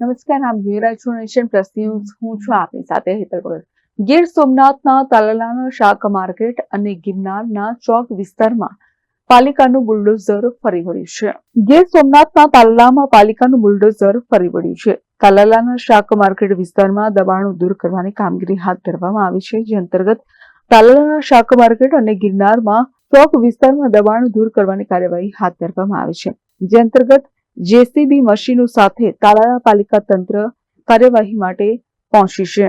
નમસ્કાર આપ જોઈ રહ્યા નેશન પ્લસ ન્યૂઝ. હું છું આપની સાથે હેતલ ભગત. ગીર સોમનાથના તાલાલાના શાક માર્કેટ અને ગિરનારના ચોક વિસ્તારમાં પાલિકાનું બુલડોઝર ફરી વળ્યું છે. ગીર સોમનાથના તાલાલામાં પાલિકાનું બુલડોઝર ફરી વળ્યું છે. તાલાલાના શાક માર્કેટ વિસ્તારમાં દબાણો દૂર કરવાની કામગીરી હાથ ધરવામાં આવી છે. જે અંતર્ગત તાલાલાના શાક માર્કેટ અને ગિરનારમાં ચોક વિસ્તારમાં દબાણો દૂર કરવાની કાર્યવાહી હાથ ધરવામાં આવી છે. જે અંતર્ગત જેસીબી મશીનો સાથે તાલાલા પાલિકા તંત્ર કાર્યવાહી માટે પહોંચી છે.